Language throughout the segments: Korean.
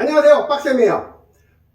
안녕하세요 빡쌤이에요.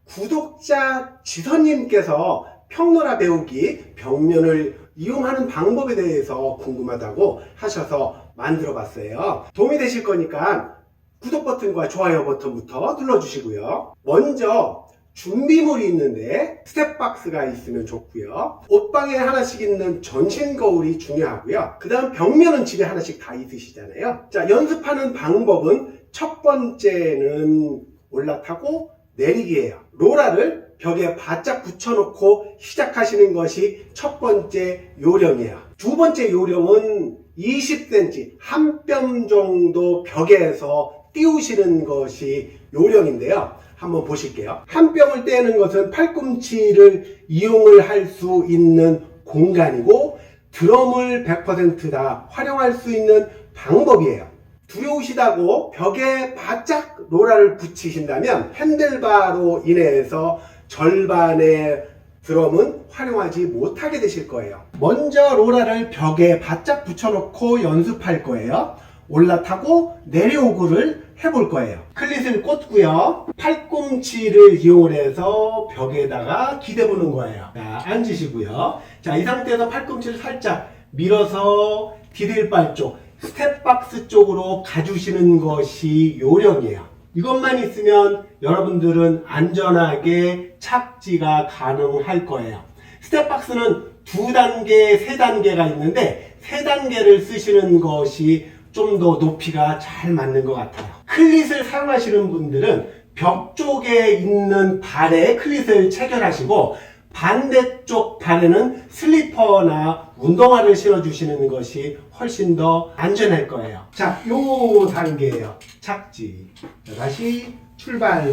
구독자 지선님께서 평노라 배우기 벽면을 이용하는 방법에 대해서 궁금하다고 하셔서 만들어 봤어요. 도움이 되실 거니까 구독 버튼과 좋아요 버튼부터 눌러주시고요. 먼저 준비물이 있는데 스텝박스가 있으면 좋고요. 옷방에 하나씩 있는 전신 거울이 중요하고요. 그 다음 벽면은 집에 하나씩 다 있으시잖아요. 자 연습하는 방법은 첫 번째는 올라타고 내리기예요. 로라를 벽에 바짝 붙여놓고 시작하시는 것이 첫 번째 요령이에요. 두 번째 요령은 20cm 한 뼘 정도 벽에서 띄우시는 것이 요령인데요. 한번 보실게요. 한 뼘을 떼는 것은 팔꿈치를 이용을 할 수 있는 공간이고 드럼을 100%다 활용할 수 있는 방법이에요. 두려우시다고 벽에 바짝 로라를 붙이신다면 핸들바로 인해서 절반의 드럼은 활용하지 못하게 되실 거예요. 먼저 로라를 벽에 바짝 붙여놓고 연습할 거예요. 올라타고 내려오고를 해볼 거예요. 클릿을 꽂고요. 팔꿈치를 이용해서 벽에다가 기대보는 거예요. 자, 앉으시고요. 자, 이 상태에서 팔꿈치를 살짝 밀어서 디딜 발 쪽, 스텝박스 쪽으로 가주시는 것이 요령이에요. 이것만 있으면 여러분들은 안전하게 착지가 가능할 거예요. 스텝박스는 두 단계, 세 단계가 있는데 세 단계를 쓰시는 것이 좀 더 높이가 잘 맞는 것 같아요. 클릿을 사용하시는 분들은 벽 쪽에 있는 발에 클릿을 체결하시고 반대쪽 발에는 슬리퍼나 운동화를 신어주시는 것이 훨씬 더 안전할 거예요. 자, 요 단계예요. 착지. 자, 다시 출발.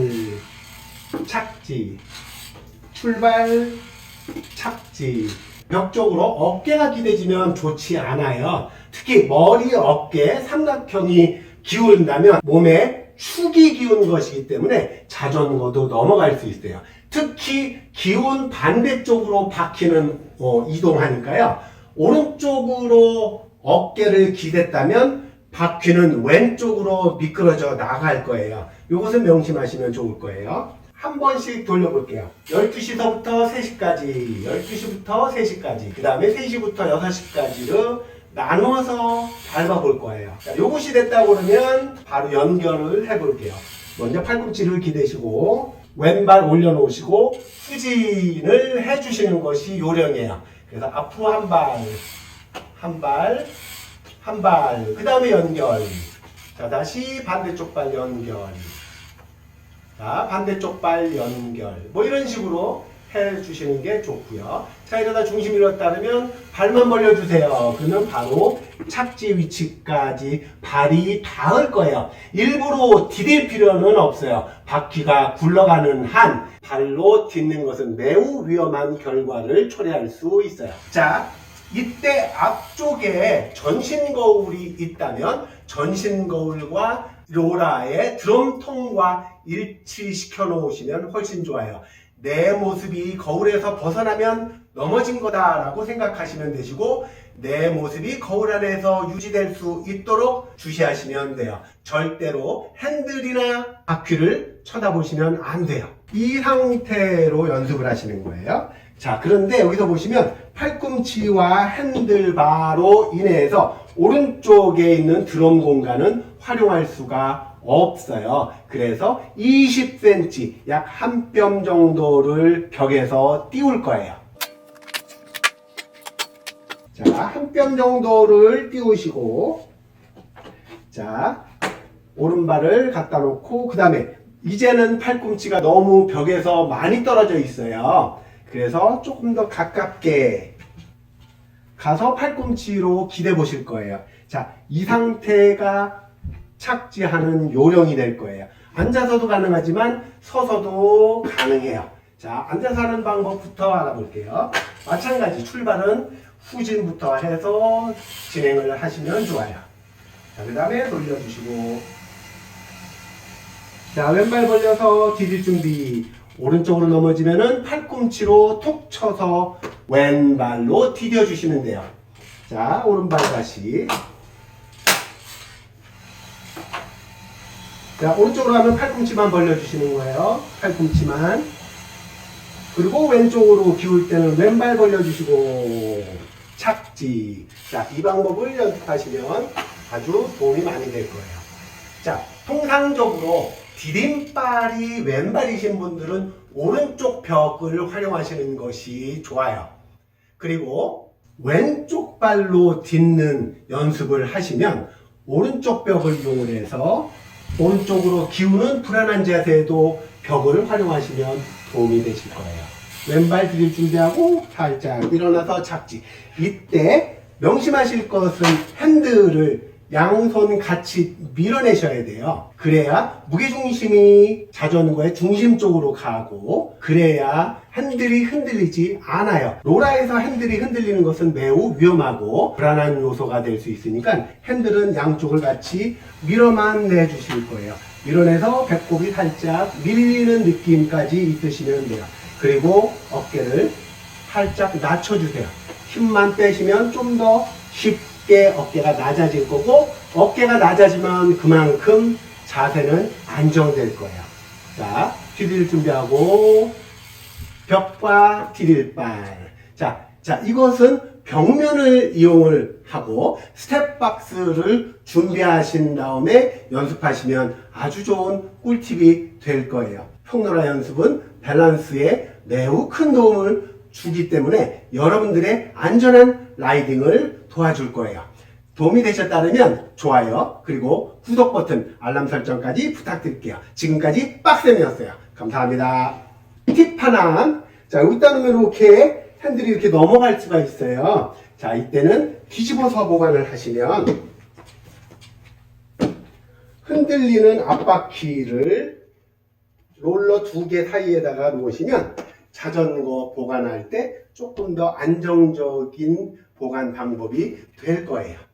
착지. 출발. 착지. 벽 쪽으로 어깨가 기대지면 좋지 않아요. 특히 머리, 어깨, 삼각형이 기울다면 몸에 축이 기운 것이기 때문에 자전거도 넘어갈 수 있어요. 특히 기운 반대쪽으로 바퀴는 어, 이동하니까요. 오른쪽으로 어깨를 기댔다면 바퀴는 왼쪽으로 미끄러져 나갈 거예요. 이것은 명심하시면 좋을 거예요. 한 번씩 돌려볼게요. 12시서부터 3시까지, 12시부터 3시까지, 그 다음에 3시부터 6시까지로 나누어서 밟아볼 거예요. 자, 요것이 됐다 그러면 바로 연결을 해볼게요. 먼저 팔꿈치를 기대시고 왼발 올려놓으시고 후진을 해주시는 것이 요령이에요. 그래서 앞으로 한 발, 한 발, 한 발, 그 다음에 연결. 자, 다시 반대쪽 발 연결. 자, 반대쪽 발 연결. 뭐 이런 식으로 해 주시는 게 좋고요. 자, 이러다 중심 잃었다면 발만 벌려주세요. 그러면 바로 착지 위치까지 발이 닿을 거예요. 일부러 디딜 필요는 없어요. 바퀴가 굴러가는 한 발로 딛는 것은 매우 위험한 결과를 초래할 수 있어요. 자, 이때 앞쪽에 전신 거울이 있다면 전신 거울과 로라의 드럼통과 일치시켜 놓으시면 훨씬 좋아요. 내 모습이 거울에서 벗어나면 넘어진 거다라고 생각하시면 되시고 내 모습이 거울 안에서 유지될 수 있도록 주시하시면 돼요. 절대로 핸들이나 바퀴를 쳐다보시면 안 돼요. 이 상태로 연습을 하시는 거예요. 자, 그런데 여기서 보시면 팔꿈치와 핸들바로 인해서 오른쪽에 있는 드럼 공간은 활용할 수가 없어요. 그래서 20cm, 약 한 뼘 정도를 벽에서 띄울 거예요. 자, 한 뼘 정도를 띄우시고, 자, 오른발을 갖다 놓고, 그 다음에 이제는 팔꿈치가 너무 벽에서 많이 떨어져 있어요. 그래서 조금 더 가깝게 가서 팔꿈치로 기대 보실 거예요. 자, 이 상태가 착지하는 요령이 될 거예요. 앉아서도 가능하지만 서서도 가능해요. 자, 앉아서 하는 방법부터 알아볼게요. 마찬가지 출발은 후진부터 해서 진행을 하시면 좋아요. 자, 그 다음에 돌려주시고 자, 왼발 벌려서 디딜 준비. 오른쪽으로 넘어지면은 팔꿈치로 톡 쳐서 왼발로 디뎌 주시면 돼요. 자, 오른발 다시. 자, 오른쪽으로 하면 팔꿈치만 벌려주시는 거예요. 팔꿈치만. 그리고 왼쪽으로 기울 때는 왼발 벌려주시고, 착지. 자, 이 방법을 연습하시면 아주 도움이 많이 될 거예요. 자, 통상적으로 디딤발이 왼발이신 분들은 오른쪽 벽을 활용하시는 것이 좋아요. 그리고 왼쪽 발로 딛는 연습을 하시면 오른쪽 벽을 이용해서 오른쪽으로 기우는 불안한 자세에도 벽을 활용하시면 도움이 되실 거예요. 왼발 들일 준비하고 살짝 일어나서 착지. 이때 명심하실 것은 핸들을 양손 같이 밀어내셔야 돼요. 그래야 무게중심이 자전거의 중심 쪽으로 가고 그래야 핸들이 흔들리지 않아요. 로라에서 핸들이 흔들리는 것은 매우 위험하고 불안한 요소가 될 수 있으니까 핸들은 양쪽을 같이 밀어만 내주실 거예요. 밀어내서 배꼽이 살짝 밀리는 느낌까지 있으시면 돼요. 그리고 어깨를 살짝 낮춰주세요. 힘만 빼시면 좀 더 쉽게 어깨가 낮아질 거고 어깨가 낮아지면 그만큼 자세는 안정될 거예요. 자, 디딜 준비하고 벽과 디딜발. 자, 자, 이것은 벽면을 이용을 하고 스텝박스를 준비하신 다음에 연습하시면 아주 좋은 꿀팁이 될 거예요. 평노라 연습은 밸런스에 매우 큰 도움을 주기 때문에 여러분들의 안전한 라이딩을 도와줄 거예요. 도움이 되셨다면 좋아요 그리고 구독 버튼 알람 설정까지 부탁드릴게요. 지금까지 빡쌤이었어요. 감사합니다. 팁 하나. 자 여기다 놓으면 이렇게 핸들이 이렇게 넘어갈 수가 있어요. 자 이때는 뒤집어서 보관을 하시면 흔들리는 앞바퀴를 롤러 두 개 사이에다가 놓으시면 자전거 보관할 때 조금 더 안정적인 보관 방법이 될 거예요.